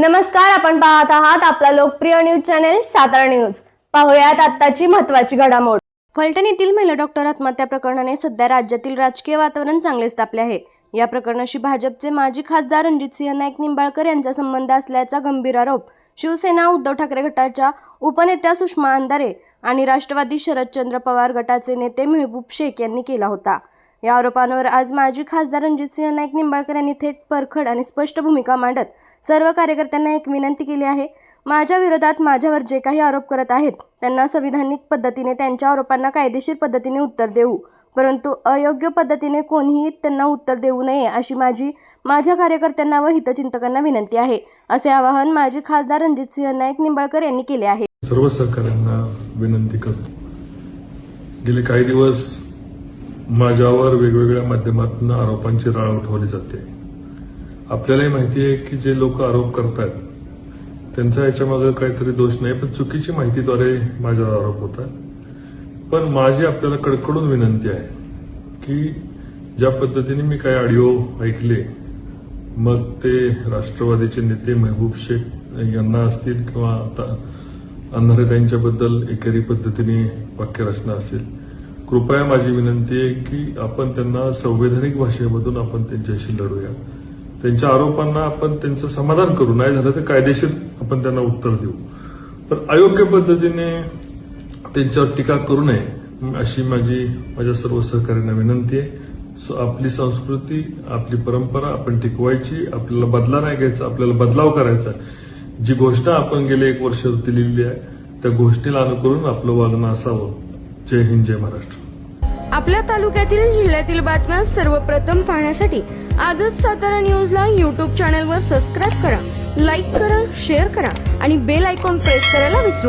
नमस्कार आपण पाहत आहात आपला लोकप्रिय न्यूज चॅनेल सातारा न्यूज. पाहुयात आत्ताची महत्वाची घडामोड. फलटण येथील महिला डॉक्टर आत्महत्या प्रकरणाने सध्या राज्यातील राजकीय वातावरण चांगलेच तापले आहे. या प्रकरणाशी भाजपचे माजी खासदार रणजितसिंह नाईक निंबाळकर यांचा संबंध असल्याचा गंभीर आरोप शिवसेना उद्धव ठाकरे गटाच्या उपनेत्या सुषमा अंधारे आणि राष्ट्रवादी शरदचंद्र पवार गटाचे नेते मेहबूब शेख यांनी केला होता. या आरोपांवर आज माजी खासदार रणजितसिंह नाईक निंबाळकर यांनी थेट परखड आणि स्पष्ट भूमिका मांडत सर्व कार्यकर्त्यांना एक विनंती केली आहे. माझ्या विरोधात माझ्यावर जे काही आरोप करत आहेत त्यांना संविधानिक पद्धतीने त्यांच्या आरोपांना कायदेशीर पद्धतीने उत्तर देऊ. परंतु अयोग्य पद्धतीने कोणीही त्यांना उत्तर देऊ नये अशी माझी माझ्या कार्यकर्त्यांना व हितचिंतकांना विनंती आहे असे आवाहन माजी खासदार रणजितसिंह नाईक निंबाळकर यांनी केले आहे. सर्व सहकाऱ्यांना विनंती करतो. गेले काही दिवस माझ्यावर वेगवेगळ्या माध्यमातून आरोपांची राळ उठवली जाते. आपल्यालाही माहिती आहे की जे लोक आरोप करतात त्यांचा याच्यामागे काहीतरी दोष नाही पण चुकीची माहितीद्वारे माझ्यावर आरोप होतात. पण माझी आपल्याला कडकडून विनंती आहे की ज्या पद्धतीने मी काही ऑडिओ ऐकले मग ते राष्ट्रवादीचे नेते महबूब शेख यांना असतील किंवा आता अंधारे त्यांच्याबद्दल एकेरी पद्धतीने वाक्यरचना असेल कृपया माझी विनंती आहे की आपण त्यांना संवैधानिक भाषेमधून आपण त्यांच्याशी लढूया. त्यांच्या आरोपांना आपण त्यांचं समाधान करू. नाही झालं तर कायदेशीर आपण त्यांना उत्तर देऊ. पण अयोग्य पद्धतीने त्यांच्यावर टीका करू नये अशी माझी माझ्या सर्व सहकार्यांना विनंती आहे. स- आपली संस्कृती आपली परंपरा आपण टिकवायची आपल्याला बदला नाही घ्यायचा आपल्याला बदलाव करायचा जी घोषणा आपण गेले एक वर्ष दिलेली आहे त्या घोषणेला अनुकरून आपलं वागणं असावं. जय हिंद जय महाराष्ट्र. आपल्या तालुक्यातील जिल्ह्यातील बातम्या सर्वप्रथम पाहण्यासाठी आजच सातारा न्यूजला यूट्यूब चॅनलवर सबस्क्राईब करा लाईक करा शेअर करा आणि बेल आयकॉन प्रेस करायला विसरू